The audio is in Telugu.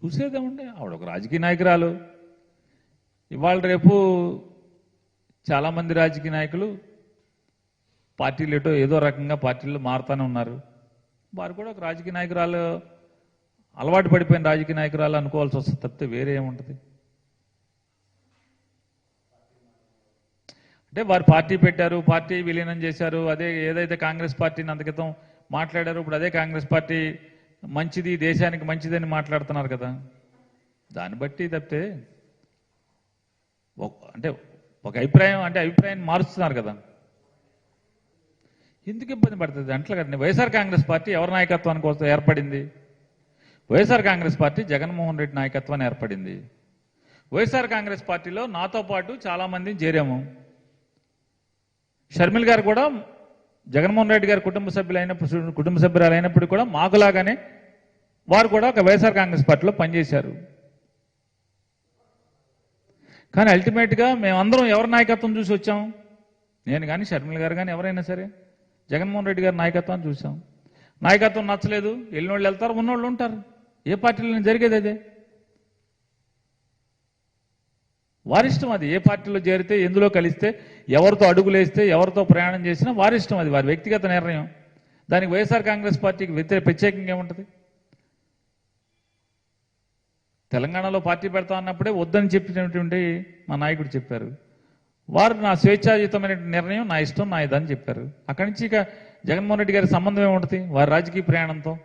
చూసేదేముండే ఆవిడ ఒక రాజకీయ నాయకురాలు. ఇవాళ రేపు చాలామంది రాజకీయ నాయకులు పార్టీలు ఏటో ఏదో రకంగా పార్టీలు మారుతూనే ఉన్నారు. వారు కూడా ఒక రాజకీయ నాయకురాలు అలవాటు పడిపోయిన రాజకీయ నాయకురాలు అనుకోవాల్సి వస్తుంది తప్పితే వేరే ఏముంటుంది? అంటే వారు పార్టీ పెట్టారు పార్టీ విలీనం చేశారు అదే ఏదైతే కాంగ్రెస్ పార్టీని అంత క్రితం మాట్లాడారు ఇప్పుడు అదే కాంగ్రెస్ పార్టీ మంచిది దేశానికి మంచిదని మాట్లాడుతున్నారు కదా. దాన్ని బట్టి తప్పితే ఒక- అంటే ఒక అభిప్రాయం అంటే అభిప్రాయాన్ని మారుస్తున్నారు కదా. ఎందుకు ఇబ్బంది పడుతుంది? అంట్లో కదండి వైఎస్ఆర్ కాంగ్రెస్ పార్టీ ఎవరి నాయకత్వానికి కోసం ఏర్పడింది? వైఎస్ఆర్ కాంగ్రెస్ పార్టీ జగన్మోహన్ రెడ్డి నాయకత్వాన్ని ఏర్పడింది. వైఎస్ఆర్ కాంగ్రెస్ పార్టీలో నాతో పాటు చాలామందిని చేరాము. షర్మిల్ గారు కూడా జగన్మోహన్ రెడ్డి గారి కుటుంబ సభ్యులైనప్పుడు కుటుంబ సభ్యురాలు అయినప్పుడు కూడా మాకులాగానే వారు కూడా ఒక వైఎస్ఆర్ కాంగ్రెస్ పార్టీలో పనిచేశారు. కానీ అల్టిమేట్గా మేమందరం ఎవరి నాయకత్వం చూసి వచ్చాం? నేను కానీ షర్మిల గారు కానీ ఎవరైనా సరే జగన్మోహన్ రెడ్డి గారి నాయకత్వాన్ని చూసాం. నాయకత్వం నచ్చలేదు. వెళ్ళినోళ్ళు వెళ్తారు ఉన్నోళ్ళు ఉంటారు. ఏ పార్టీలో జరిగేది అదే. వారిష్టం అది. ఏ పార్టీలో చేరితే ఎందులో కలిస్తే ఎవరితో అడుగులేస్తే ఎవరితో ప్రయాణం చేసినా వారిష్టం అది. వారి వ్యక్తిగత నిర్ణయం. దానికి వైఎస్ఆర్ కాంగ్రెస్ పార్టీకి వ్యతిరేక ప్రత్యేకంగా ఏముంటుంది? తెలంగాణలో పార్టీ పెడతా అన్నప్పుడే వద్దని చెప్పినటువంటి మా నాయకుడు చెప్పారు. వారు నా స్వేచ్ఛాయుతమైన నిర్ణయం నా ఇష్టం నా ఇదని చెప్పారు. అక్కడి నుంచి ఇక జగన్మోహన్ రెడ్డి గారి సంబంధం ఏముంటుంది? వారి రాజకీయ ప్రయాణంతో.